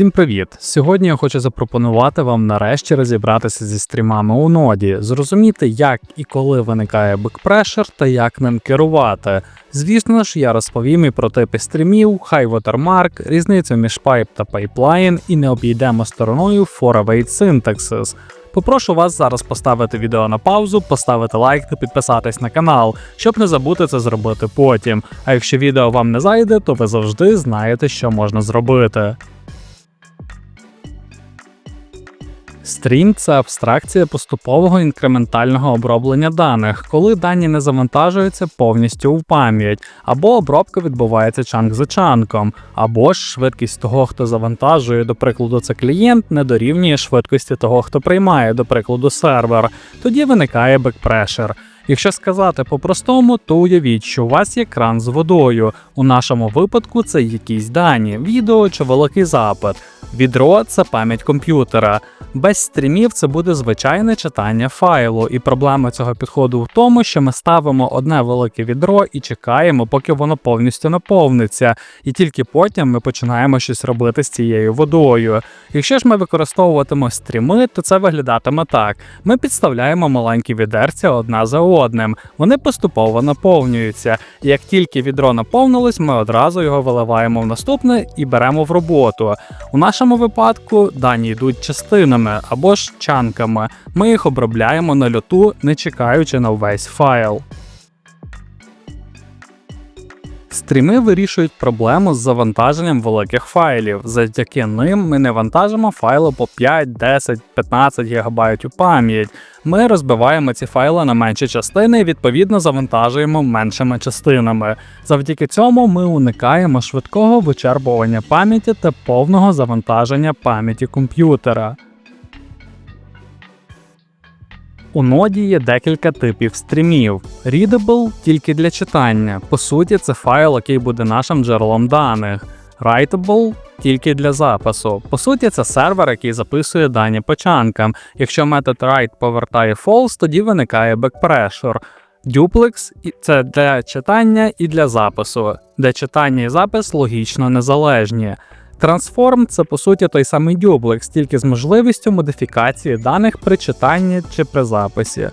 Всім привіт! Сьогодні я хочу запропонувати вам нарешті розібратися зі стрімами у ноді, зрозуміти, як і коли виникає бекпрешер та як ним керувати. Звісно ж, я розповім і про типи стрімів, high watermark, різницю між пайп та пайплайн і не обійдемо стороною four-await syntaxes. Попрошу вас зараз поставити відео на паузу, поставити лайк та підписатись на канал, щоб не забути це зробити потім. А якщо відео вам не зайде, то ви завжди знаєте, що можна зробити. Стрім це абстракція поступового інкрементального оброблення даних, коли дані не завантажуються повністю в пам'ять, або обробка відбувається чанк за чанком, або ж швидкість того, хто завантажує, до прикладу, це клієнт, не дорівнює швидкості того, хто приймає, до прикладу, сервер. Тоді виникає бекпрешер. Якщо сказати по-простому, то уявіть, що у вас є кран з водою. У нашому випадку це якісь дані, відео чи великий запит. Відро це пам'ять комп'ютера. Без стрімів це буде звичайне читання файлу, і проблема цього підходу в тому, що ми ставимо одне велике відро і чекаємо, поки воно повністю наповниться, і тільки потім ми починаємо щось робити з цією водою. Якщо ж ми використовуватимо стріми, то це виглядатиме так: ми підставляємо маленькі відерця одна за одним, вони поступово наповнюються. Як тільки відро наповнилось, ми одразу його виливаємо в наступне і беремо в роботу. У нашому випадку дані йдуть частинами або ж чанками. Ми їх обробляємо на льоту, не чекаючи на весь файл. Стріми вирішують проблему з завантаженням великих файлів. Завдяки ним ми не вантажимо файли по 5, 10, 15 ГБ у пам'ять. Ми розбиваємо ці файли на менші частини і відповідно завантажуємо меншими частинами. Завдяки цьому ми уникаємо швидкого вичерпування пам'яті та повного завантаження пам'яті комп'ютера. У ноді є декілька типів стрімів. Readable – тільки для читання. По суті, це файл, який буде нашим джерелом даних. Writable – тільки для запису. По суті, це сервер, який записує дані по чанкам. Якщо метод write повертає false, тоді виникає backpressure. Duplex – це для читання і для запису, де читання і запис логічно незалежні. Transform – це по суті той самий дюблекс, тільки з можливістю модифікації даних при читанні чи при записі.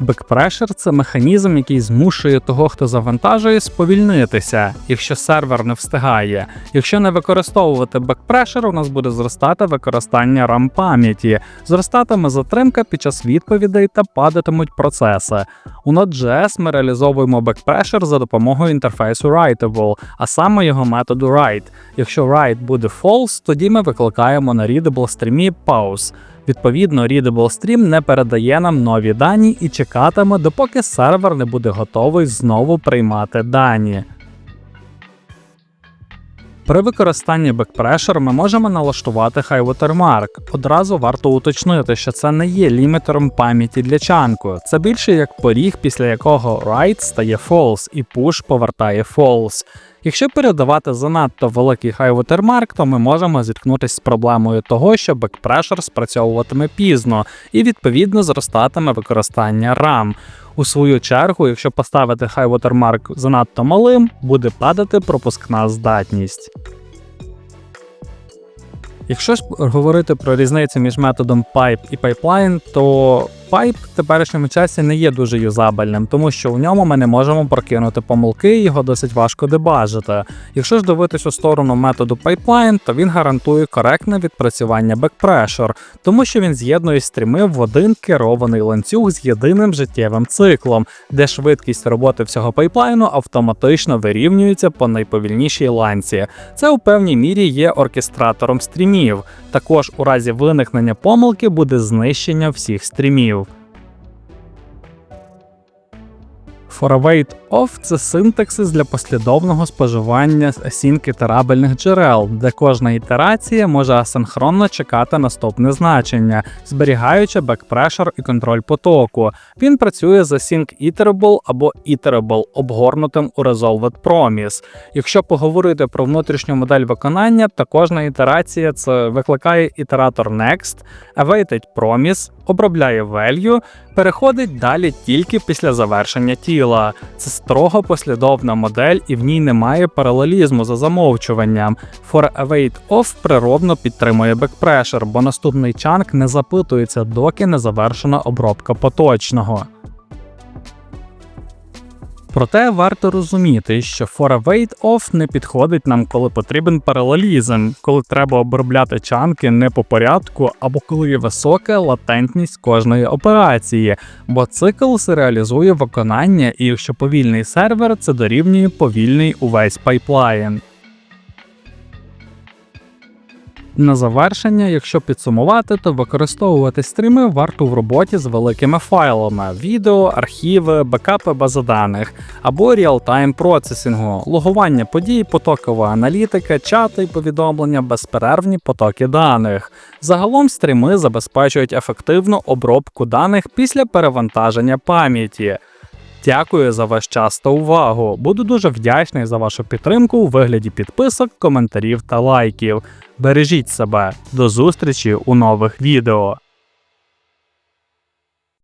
Бекпрешер це механізм, який змушує того, хто завантажує, сповільнитися, якщо сервер не встигає. Якщо не використовувати бекпрешер, у нас буде зростати використання RAM пам'яті, зростатиме затримка під час відповідей та падатимуть процеси. У Node.js ми реалізовуємо бекпрешер за допомогою інтерфейсу Writable, а саме його методу write. Якщо write буде false, тоді ми викликаємо на readable стрімі pause. Відповідно, Readable Stream не передає нам нові дані і чекатиме, допоки сервер не буде готовий знову приймати дані. При використанні Backpressure ми можемо налаштувати High Watermark. Одразу варто уточнити, що це не є лімітером пам'яті для чанку. Це більше як поріг, після якого write стає false і push повертає false. Якщо передавати занадто великий high watermark, то ми можемо зіткнутися з проблемою того, що бекпрешер спрацьовуватиме пізно і відповідно зростатиме використання RAM. У свою чергу, якщо поставити high watermark занадто малим, буде падати пропускна здатність. Якщо ж говорити про різницю між методом pipe і pipeline, то Pipe в теперішньому часі не є дуже юзабельним, тому що у ньому ми не можемо прокинути помилки, його досить важко дебажити. Якщо ж дивитись у сторону методу Pipeline, то він гарантує коректне відпрацювання backpressure, тому що він з'єднує стріми в один керований ланцюг з єдиним життєвим циклом, де швидкість роботи всього пайплайну автоматично вирівнюється по найповільнішій ланці. Це у певній мірі є оркестратором стрімів. Також у разі виникнення помилки буде знищення всіх стрімів. For await off це синтаксис для послідовного споживання асінк ітерабельних джерел, де кожна ітерація може асинхронно чекати наступне значення, зберігаючи бекпрешер і контроль потоку. Він працює з async iterable або iterable, обгорнутим у resolved promise. Якщо поговорити про внутрішню модель виконання, то кожна ітерація це викликає ітератор next, awaited promise, обробляє value, переходить далі тільки після завершення тіла. Це строго послідовна модель, і в ній немає паралелізму за замовчуванням. For Await Off природно підтримує бекпрешер, бо наступний чанк не запитується, доки не завершена обробка поточного. Проте варто розуміти, що for Weight off не підходить нам, коли потрібен паралелізм, коли треба обробляти чанки не по порядку, або коли є висока латентність кожної операції, бо цикл серіалізує виконання, і якщо повільний сервер, це дорівнює повільний увесь пайплайн. На завершення, якщо підсумувати, то використовувати стріми варто в роботі з великими файлами: відео, архіви, бекапи бази даних або реалтайм процесінгу, логування подій, потокова аналітика, чати й повідомлення, безперервні потоки даних. Загалом стріми забезпечують ефективну обробку даних після перевантаження пам'яті. Дякую за ваш час та увагу. Буду дуже вдячний за вашу підтримку у вигляді підписок, коментарів та лайків. Бережіть себе. До зустрічі у нових відео.